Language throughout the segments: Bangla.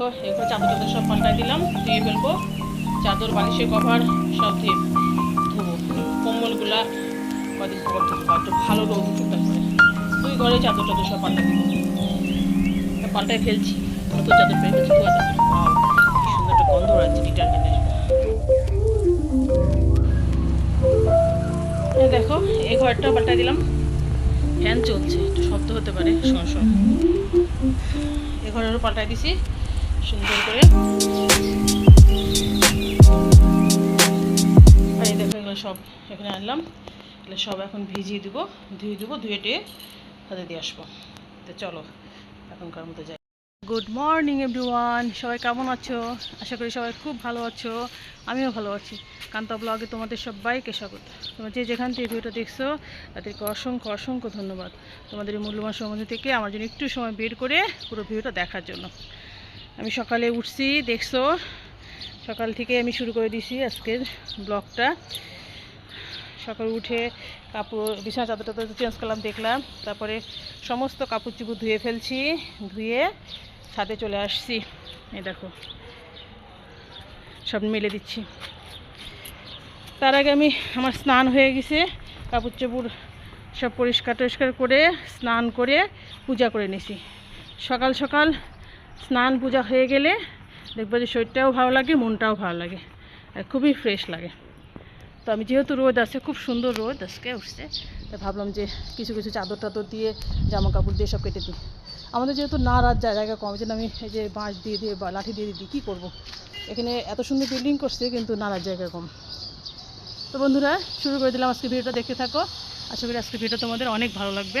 দেখো, এরপর চাদর টাদর সব পাল্টাই দিলাম, ধুয়ে ফেলব। চাদর, বালিশের কভার, সব ধুয়ে ধুবো। কম্বলগুলা কদিন ধুবো একটু ভালো রোদ তারপরে। দুই ঘরে চাদর টাদর সব পাল্টাই দিব। পাল্টাই ফেলছি, নতুন চাদর পেয়ে ফেলছি চাদর। সুন্দর একটা গন্ধ আছে ডিটারজেন্টের দেখো, এই ঘরটা পাল্টাই দিলাম। ফ্যান চলছে, একটু শব্দ হতে পারে শোন এই ঘরেরও পাল্টাই দিছি। সুন্দর করে। আর এই দেখো এগুলো সব এখানে আনলাম। এগুলো সব এখন ভিজিয়ে দিব, ধুয়ে দেবো, ধুয়ে টুয়ে হাতে দিয়ে আসব। তো চলো, এখনকার মতো যাই। গুড মর্নিং এভরিওয়ান সবাই কেমন আছো? আশা করি সবাই খুব ভালো আছো। আমিও ভালো আছি। কান্তা ব্লগে তোমাদের সবাইকে স্বাগত। তোমরা যে যেখান থেকে ভিডিওটা দেখছ, তাদেরকে অসংখ্য অসংখ্য ধন্যবাদ। তোমাদের এই মূল্যবান সময় থেকে আমার জন্য একটু সময় বের করে পুরো ভিডিওটা দেখার জন্য। আমি সকালে উঠছি, দেখছ? সকাল থেকে আমি শুরু করে দিয়েছি আজকের ব্লগটা। সকালে উঠে কাপড়, বিছানা চাদর টাদর চেঞ্জ করলাম, দেখলাম। তারপরে সমস্ত কাপড় চুপড় ধুয়ে ফেলছি, ধুয়ে ছাদে চলে আসছি। এই দেখো, সব মেলে দিচ্ছি। তার আগে আমি আমার স্নান হয়ে গেছে কাপড় চোপড় সব পরিষ্কার টরিষ্কার করে, স্নান করে পূজা করে নিছি। সকাল সকাল স্নান পূজা হয়ে গেলে দেখব যে শরীরটাও ভালো লাগে, মনটাও ভালো লাগে। আর খুবই ফ্রেশ লাগে। তো আমি যেহেতু রোদ আছে, খুব সুন্দর রোদ আজকে উঠছে ভাবলাম যে কিছু কিছু চাদর টাদর দিয়ে জামা কাপড় দিয়ে সব কেটে দিই। আমাদের যেহেতু না রাত জায়গা কম যেন আমি এই যে বাঁশ দিয়ে দিয়ে বা লাঠি দিয়ে দিই, কী করব? এখানে এত সুন্দর বিল্ডিং করছে, কিন্তু নাড়ার জায়গা কম। তো বন্ধুরা, শুরু করে দিলাম আজকে ভিডিওটা, দেখতে থাকো। আশা করি আজকে ভিডিও তোমাদের অনেক ভালো লাগবে।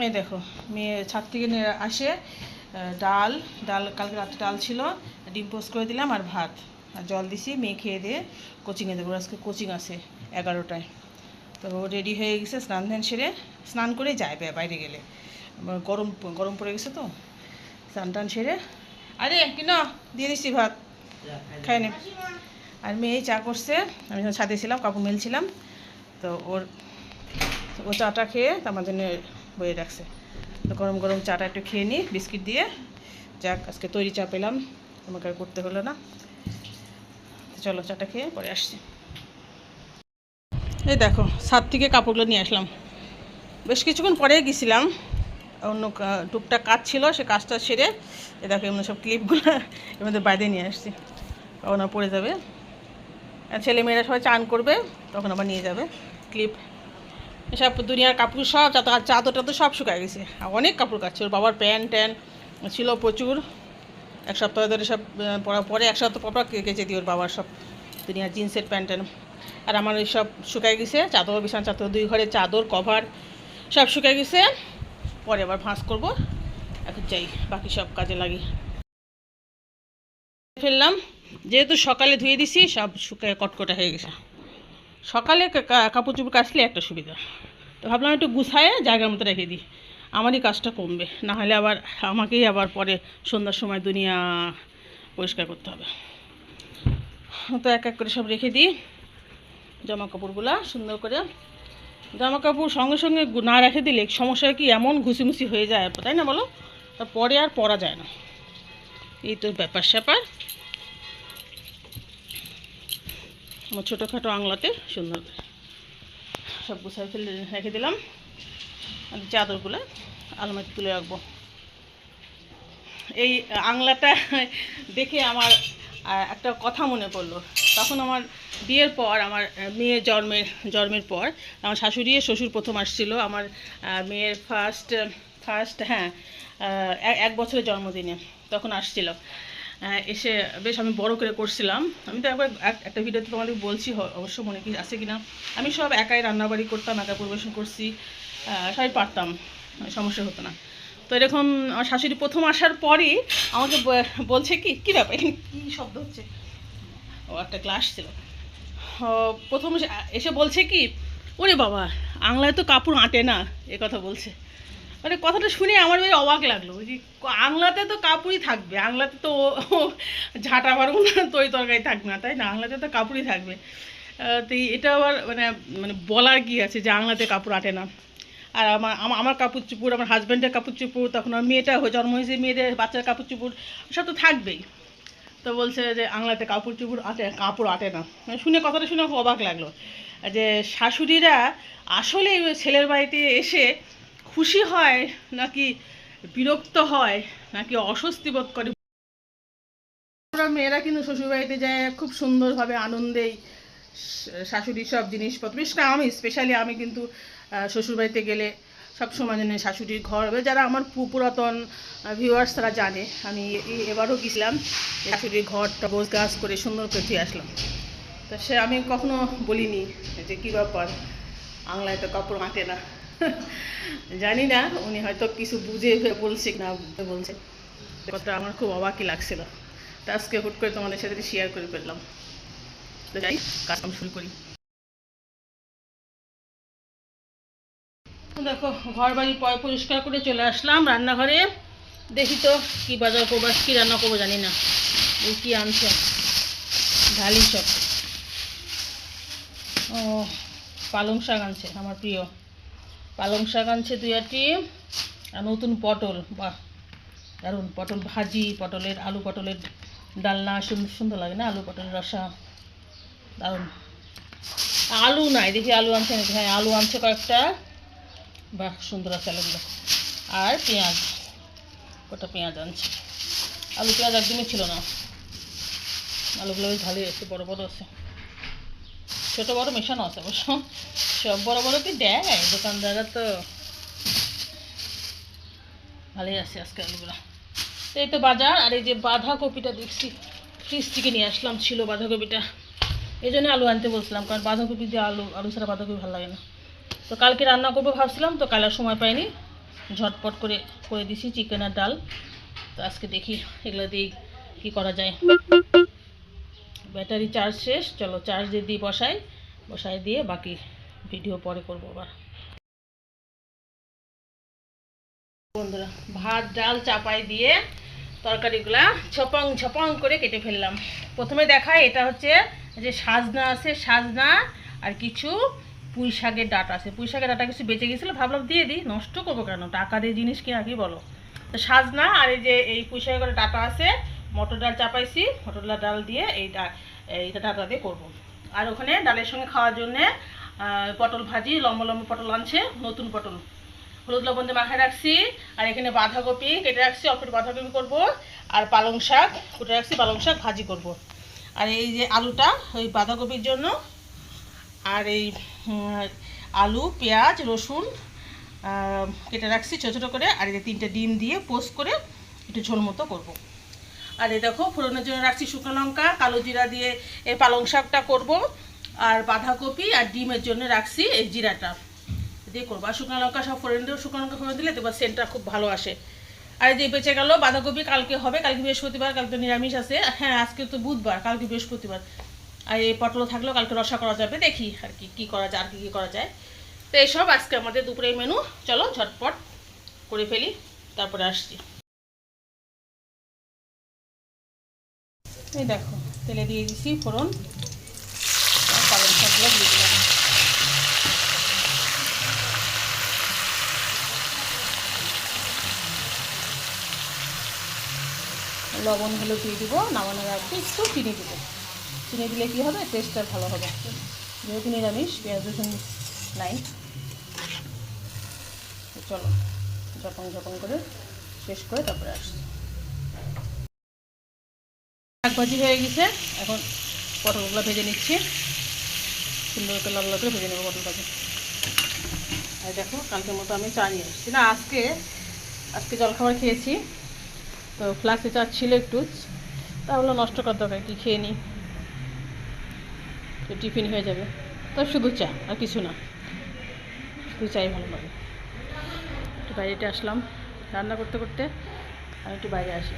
এই দেখো, মেয়ে ছাদ থেকে আসে ডাল ডাল, কালকে রাত্রে ডাল ছিল, ডিম পোস্ট করে দিলাম আর ভাত। আর জল দিছি, মেয়ে খেয়ে দিয়ে কোচিংয়ে দেবো। আজকে কোচিং আছে এগারোটায়। তো রেডি হয়ে গেছে স্নান ধ্যান সেরে। স্নান করেই যায় বাইরে গেলে। গরম গরম পড়ে গেছে তো। স্নান টান সেরে। আরে কিন দিয়ে দিচ্ছি ভাত। খাই নে। আর মেয়ে চা করছে। আমি যখন ছাদে ছিলাম কাপড় মেলছিলাম। তো ওর, ও চাটা খেয়ে তো আমার জন্য বয়ে রাখছে। তো গরম গরম চাটা একটু খেয়ে নিই বিস্কিট দিয়ে যাক, আজকে তৈরি চা পেলাম। আমাকে আর করতে হলো না। চলো চাটা খেয়ে পরে আসছি। এই দেখো, ছাদ থেকে কাপড়গুলো নিয়ে আসলাম। বেশ কিছুক্ষণ পরে গেছিলাম। অন্য টুকটাক কাজ ছিল, সে কাজটা সেরে এ দেখো এমন সব ক্লিপগুলো মধ্যে বাইরে নিয়ে আসছি। তখন পড়ে যাবে। আর ছেলেমেয়েরা সবাই চান করবে, তখন আবার নিয়ে যাবে ক্লিপ। এসব দুনিয়ার কাপড় সব চাদর টাদর সব শুকায় গেছে। অনেক কাপড় কাচ্ছে। ওর বাবার প্যান্ট ট্যান্ট ছিল প্রচুর। এক সপ্তাহ ধরে সব পরে এক সপ্তাহ পর পর কে- কেচে দিই ওর বাবার সব দুনিয়ার জিন্সের প্যান্ট ট্যান্ট আর আমার ওই সব শুকায় গেছে। চাদর, বিছানা চাদর, দুই ঘরে চাদর কভার সব শুকায় গেছে। পরে আবার ভাঁজ করব। এখন চাই বাকি সব কাজে লাগি। ফেললাম। যেহেতু সকালে ধুয়ে দিছি, সব শুকায় কটকটা হয়ে গেছে। সকালে কাপড় চুপড় কাচলে একটা সুবিধা। তো ভাবলাম একটু গুছায় জায়গার মতো রেখে দিই। আমারই কাজটা কমবে, না হলে আবার আমাকেই আবার পরে সন্ধ্যার সময় দুনিয়া পরিষ্কার করতে হবে। তো এক এক করে সব রেখে দিই, জামা কাপড়গুলা সুন্দর করে। জামা কাপড় সঙ্গে সঙ্গে না রেখে দিলে সমস্যা কি, এমন ঘুষিমুষি হয়ে যায়, তাই না বলো? তা পরে আর পরা যায় না। এই তো ব্যাপার স্যাপার আমার ছোটোখাটো আংলাতে সুন্দর সব গুছাই ফেলে রেখে দিলাম। আর চাদরগুলো আলমারি তুলে রাখব। এই আংলাটা দেখে আমার একটা কথা মনে পড়ল। তখন আমার বিয়ের পর, আমার মেয়ের জন্মের জন্মের পর আমার শাশুড়ি শ্বশুর প্রথম আসছিল। আমার মেয়ের ফার্স্ট ফার্স্ট হ্যাঁ এক- বছরের জন্মদিনে তখন আসছিল। এসে বেশ আমি বড় করে করছিলাম। আমি তো একবার এক- একটা ভিডিওতে তোমাদের বলছি অবশ্য মনে কি আছে কিনা। আমি সব একাই রান্নাবাড়ি করতাম, একা পরিবেশন করছি। সবাই পারতাম, সমস্যা হতো না। তো এরকম আমার শাশুড়ি প্রথম আসার পরই আমাকে বলছে কি, কী ব্যাপার? এখানে কী শব্দ হচ্ছে? ও একটা ক্লাস ছিল। প্রথম এসে বলছে কি, ওরে বাবা, আংলায় তো কাপড় আঁটে না, এ কথা বলছে। মানে কথাটা শুনে আমার বেশ অবাক লাগল যে আংলাতে তো কাপড়ই থাকবে, আংলাতে তো ঝাঁটা মারবো না তৈ তরকারি থাকবে না, তাই না? আংলাতে তো কাপড়ই থাকবে। তো এটা আবার মানে মানে বলার কি আছে যে আংলাতে কাপড় আটে না। আর আমার আমার কাপড় চুপুর আমার হাজব্যান্ডের কাপড় চুপুর তখন আমার মেয়েটা হয়ে, জন্ম হয়েছে, মেয়েদের বাচ্চার কাপড় চুপুর সব তো থাকবেই। তো বলছে যে আংলাতে কাপড় চুপুর আটে, কাপড় আটে না। মানে শুনে, কথাটা শুনে অবাক লাগল। যে শাশুড়িরা আসলে ছেলের বাড়িতে এসে খুশি হয় নাকি বিরক্ত হয় নাকি অস্বস্তি বোধ করে? মেয়েরা কিন্তু শ্বশুরবাড়িতে যায় খুব সুন্দরভাবে আনন্দেই শাশুড়ির সব জিনিসপত্র, বিশেষ করে আমি স্পেশালি আমি কিন্তু শ্বশুরবাড়িতে গেলে সবসময় জানি শাশুড়ির ঘর। যারা আমার পুরাতন ভিউয়ার্স তারা জানে, আমি এবারও গেছিলাম শাশুড়ির ঘরটা গোছ গাছ করে সুন্দর করে ধুয়ে আসলাম। তো সে আমি কখনো বলিনি যে কী ব্যাপার আংলায় তো কাপড় আঁটে না। জানি না, উনি হয়তো কিছু বুঝে বলছে না বলছে। কথা আমার খুব অবাকই লাগছিল। তা আজকে হুট করে তোমাদের সাথে শেয়ার করে ফেললাম। তো যাই, কাজ শুরু করি। দেখো ঘর বাড়ি পরিষ্কার করে চলে আসলাম রান্নাঘরে। দেখি তো কি বাজার করব কি রান্না করব জানি না। এই কি আনছে? ঢালি সব ও, পালং শাক আনছে, আমার প্রিয়। পালং শাক আনছে দুই আটি। আর নতুন পটল, বাহ, দারুণ। পটল ভাজি, পটলের, আলু পটলের ডালনা সুন্দর সুন্দর লাগে না? আলু পটলের রসা, দারুণ। আলু নাই, দেখি আলু আনছে নাকি? হ্যাঁ আলু আনছে কয়েকটা। বাহ, সুন্দর আছে আলুগুলো। আর পেঁয়াজ, কটা পেঁয়াজ আনছে। আলু পেঁয়াজ একদমই ছিল না। আলুগুলো বেশ ভালোই আছে, বড় বড় আছে। ছোটো বড় মেশানো আছে অবশ্য সব বড় বড় কি দেয়? দোকানদাররা তো ভালোই আছে আজকে তো এই তো বাজার, আর এই যে বাঁধাকপিটা দেখছি ফ্রিজ থেকে নিয়ে আসলাম, ছিল বাঁধাকপিটা। এই জন্য আলু আনতে বলছিলাম, কারণ বাঁধাকপি দিয়ে আলু আলু ছাড়া বাঁধাকপি ভালো লাগে না। তো কালকে রান্না করব ভাবছিলাম, তো কাল আর সময় পাইনি। ঝটপট করে করে দিছি, চিকেন আর ডাল। তো আজকে দেখি এগুলো দিয়ে কী করা যায়। ব্যাটারি চার্জ শেষ, চলো চার্জ দিয়ে দিই বসাই। বসাই দিয়ে বাকি ভিডিও পরে করব আবার। বন্ধুরা, ভাত, ডাল, চাপাই দিয়ে তরকারিগুলা ছপং ছপং করে কেটে ফেললাম। প্রথমে দেখায় এটা হচ্ছে যে সাজনা আছে, সাজনা আর কিছু পুঁই শাকের ডাটা আছে। পুঁই শাকের ডাটা কিছু বেঁচে গেছিল, ভাবলাম দিয়ে দিই, নষ্ট করব কেন? টাকা দিয়ে জিনিস কি বলো? তো সাজনা আর এই যে এই পুঁই শাকের ডাটা আছে মটর ডাল চাপাইছি, মটর ডাল ডাল দিয়ে এই এইটা ডাটা দিয়ে করব। আর ওখানে ডালের সঙ্গে খাওয়ার জন্যে পটল ভাজি, লম্বা লম্বা পটল আনছে, নতুন পটল। হলুদ লবণ দিয়ে মাখায় রাখছি, আর এখানে বাঁধাকপি কেটে রাখছি, অল্প বাঁধাকপি করব, আর পালং শাক কুটে রাখছি, পালং শাক ভাজি করব। আর এই যে আলুটা, ওই বাঁধাকপির জন্য, আর এই আলু, পেঁয়াজ, রসুন কেটে রাখছি ছোটো ছোটো করে, আর এই তিনটে ডিম দিয়ে পোস্ট করে একটু ঝোল মতো করব। আর এই দেখো, ফোড়নের জন্য রাখছি শুকনো লঙ্কা, কালো জিরা দিয়ে এই পালং শাকটা করব, আর বাঁধাকপি আর ডিমের জন্য রাখছি এই জিরাটা। দিয়ে করব। আর শুকনো লঙ্কা সব ফোড়ন দিয়ে শুকনো লঙ্কা ফোড়ন দিলে তোমার সেন্টটা খুব ভালো আসে। আর যে বেঁচে গেল, বাঁধাকপি কালকে হবে, কালকে বৃহস্পতিবার, কালকে নিরামিষ আছে। হ্যাঁ আজকে তো বুধবার, কালকে বৃহস্পতিবার। আর এই পটল থাকলেও কালকে রসা করা যাবে, দেখি আর কি, কী করা যায়, আর কি, কী করা যায়। তো এইসব আজকে আমাদের দুপুরের মেনু চলো ঝটপট করে ফেলি, তারপরে আসছি। এই দেখো, তেলে দিয়ে দিছি ফোড়ন। আর শাকগুলো দিয়ে দিলাম। লবণ হলো দিয়ে দিব, নামানোর আগে একটু চিনি দিব। চিনি দিলে কী হবে? টেস্টটা ভালো হবে। যেহেতু নিরামিষ, পেঁয়াজ, রসুন নাই। চলো যখন যখন করে শেষ করে তারপরে আসছি। শাক ভাজি হয়ে গেছে। এখন পটলগুলো ভেজে নিচ্ছি। সুন্দর করে লাল লাল করে ভেজে নেব পটল ভাজি আর দেখো, কালকের মতো আমি চা নিয়ে এসেছি না, আজকে আজকে জলখাবার খেয়েছি। তো ফ্লাক্সে চা ছিল একটু। তাহলে নষ্ট করার দরকার কি খেয়ে নিই তো টিফিন হয়ে যাবে। তো শুধু চা, আর কিছু না। শুধু চাই ভালো লাগে একটু বাইরেটা আসলাম। রান্না করতে করতে আমি একটু বাইরে আসি।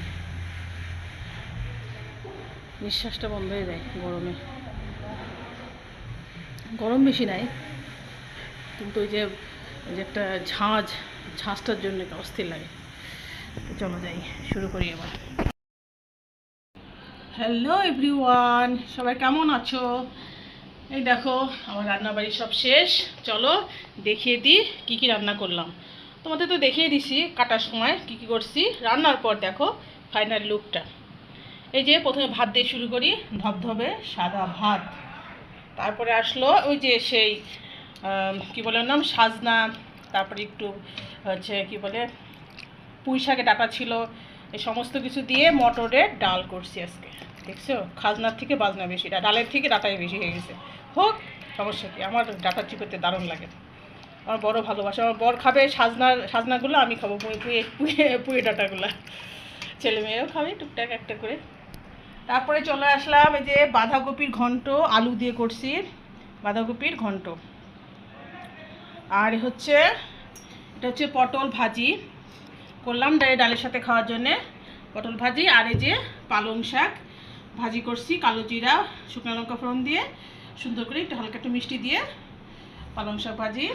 নিঃশ্বাসটা বন্ধ হয়ে যায় গরমে। গরম বেশি নাই, কিন্তু ওই যে ওই যে একটা ঝাঁঝ ঝাঁঝটার জন্য অস্থির লাগে। চলো যাই, শুরু করি এবার। হ্যালো এভরিওয়ান সবাই কেমন আছো? এই দেখো, আমার রান্নাবাড়ি সব শেষ। চলো দেখিয়ে দিই কী কী রান্না করলাম। তোমাদের তো দেখিয়ে দিছি, কাটার সময় কী কী করছি। রান্নার পর দেখো ফাইনাল লুকটা এই যে প্রথমে ভাত দিয়ে শুরু করি, ধবধবে সাদা ভাত। তারপরে আসলো ওই যে সেই কি বলে নাম? সাজনা। তারপরে একটু হচ্ছে কি বলে, পুঁই শাকে ডাটা ছিল। এই সমস্ত কিছু দিয়ে মটরের ডাল করছি আজকে। দেখছ? খাজনার থেকে বাজনা বেশি ডালের থেকে ডাটাই বেশি হয়ে গেছে। হোক, সমস্যা কি? আমার ডাটা চিপোতে দারুণ লাগে। আমার বড় ভালোবাসা। আমার বর খাবে সাজনার, সাজনাগুলো আমি খাব পুয়ে পুয়ে পুয়ে পুয়ে ডাটাগুলো। ছেলে মেয়েও খাবে, টুকটাক একটা করে। তারপরে চলে আসলাম এই যে বাঁধাকপির ঘন্ট, আলু দিয়ে করছি বাঁধাকপির ঘন্ট। আর হচ্ছে, এটা হচ্ছে পটল ভাজি। করলাম ডালে ডালের সাথে খাওয়ার জন্যে পটল ভাজি আর এই যে পালং শাক। ভাজি করছি কালো জিরা, শুকনো লঙ্কা ফোড়ন দিয়ে, সুন্দর করে একটু হালকা একটু মিষ্টি দিয়ে পালং শাক ভাজি।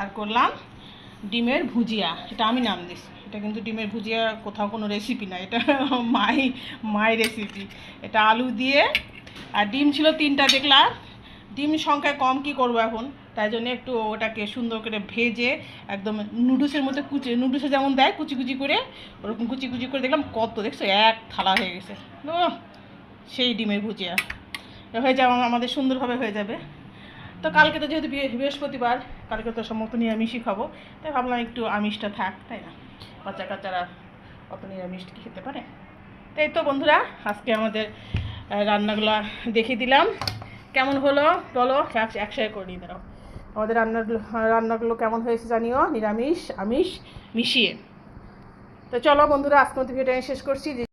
আর করলাম ডিমের ভুজিয়া, এটা আমি নাম দিছি। এটা কিন্তু ডিমের ভুজিয়া কোথাও কোনো রেসিপি না এটা মাই মাই রেসিপি এটা আলু দিয়ে, আর ডিম ছিল তিনটা দেখলাম। ডিম সংখ্যায় কম কি করব এখন? তাই জন্য একটু ওটাকে সুন্দর করে ভেজে একদম নুডলসের মধ্যে কুচি, নুডলসে যেমন দেয়, কুচি কুচি করে, ওরকম কুচি কুচি করে দেখলাম কত, দেখছ? এক থালা হয়ে গেছে। ও সেই ডিমের ভুজিয়া। হয়ে যাওয়া আমাদের সুন্দরভাবে হয়ে যাবে। তো কালকে তো যেহেতু বৃহ- বৃহস্পতিবার, কালকে তো সম্ভবত নিরামিষই খাব। তাই ভাবলাম একটু আমিষটা থাক, তাই না? বাচ্চা কাচ্চারা অত নিরামিষ কি খেতে পারে? তাই তো বন্ধুরা, আজকে আমাদের রান্নাগুলো দেখিয়ে দিলাম। কেমন হলো বলো এক একসাথে করে নিয়ে দাঁড়াও। আমাদের রান্নাগুলো রান্নাগুলো কেমন হয়েছে জানিও? নিরামিষ, আমিষ, মিশিয়ে। তো চলো বন্ধুরা আজকে মধ্যে ভিডিওটা শেষ করছি।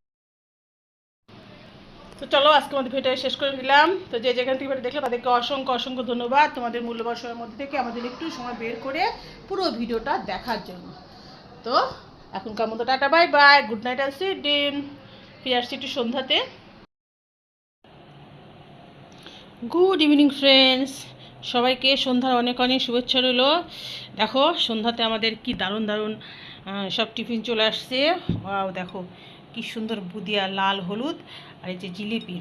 চলো, আজকে আমাদের ভিডিওটা শেষ করে দিলাম তো যে যেখান থেকে ভিডিও দেখলে তাদেরকে অসংখ্য অসংখ্য ধন্যবাদ তোমাদের মূল্যবান সময়ের মধ্যে থেকে আমাদের একটু সময় বের করে পুরো ভিডিওটা দেখার জন্য। তো এখনকার মতো tata, bye bye, good night আর সি ডিন ফিরে আসছি একটু সন্ধ্যাতে। গুড ইভিনিং ফ্রেন্ডস সবাইকে সন্ধ্যার অনেক অনেক শুভেচ্ছা রইল। দেখো, সন্ধ্যাতে আমাদের কি দারুণ দারুণ সব টিফিন চলে আসছে। দেখো। কি সুন্দর বুদিয়া লাল হলুদ আর এই যে জিলিপি।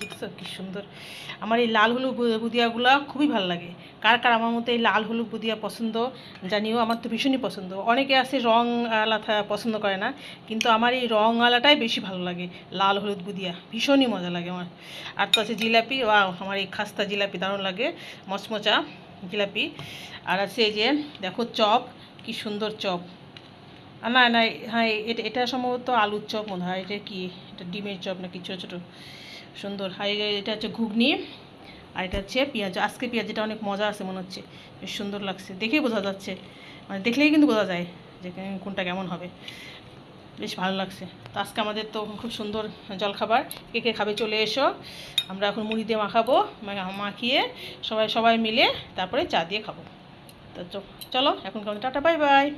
দেখছ কি সুন্দর। আমার এই লাল হলুদ বু- বুদিয়াগুলো খুবই ভালো লাগে। কার কার আমার মতো এই লাল হলুদ বুদিয়া পছন্দ জানিও, আমার তো ভীষণই পছন্দ। অনেকে আছে রং আলা পছন্দ করে না, কিন্তু আমার এই রং আলাটাই বেশি ভালো লাগে, লাল হলুদ বুদিয়া। ভীষণই মজা লাগে আমার। আর তো আছে জিলাপি, ওয়াও, আমার এই খাস্তা জিলাপি দারুণ লাগে, মচমচা জিলাপি। আর আছে এই যে, দেখো চপ, কি সুন্দর চপ। না না হ্যাঁ এটা এটা সম্ভবত আলুর চপ মনে হয়। এটা কি? এটা ডিমের চপ নাকি ছোটো ছোটো। সুন্দর। এই- এটা হচ্ছে ঘুগনি আর এটা হচ্ছে পেঁয়াজ। আজকে পেঁয়াজিটা অনেক মজা আছে মনে হচ্ছে। বেশ সুন্দর লাগছে। দেখেই বোঝা যাচ্ছে। মানে দেখলেই কিন্তু বোঝা যায় যে কোনটা কেমন হবে। বেশ ভালো লাগছে। তো আজকে আমাদের তো খুব সুন্দর জলখাবার। কে কে খাবে চলে এসো। আমরা এখন মুড়ি দিয়ে মাখাবো মাখিয়ে সবাই সবাই মিলে তারপরে চা দিয়ে খাব। তো চলো এখন কেমন টাটা, বাই বাই।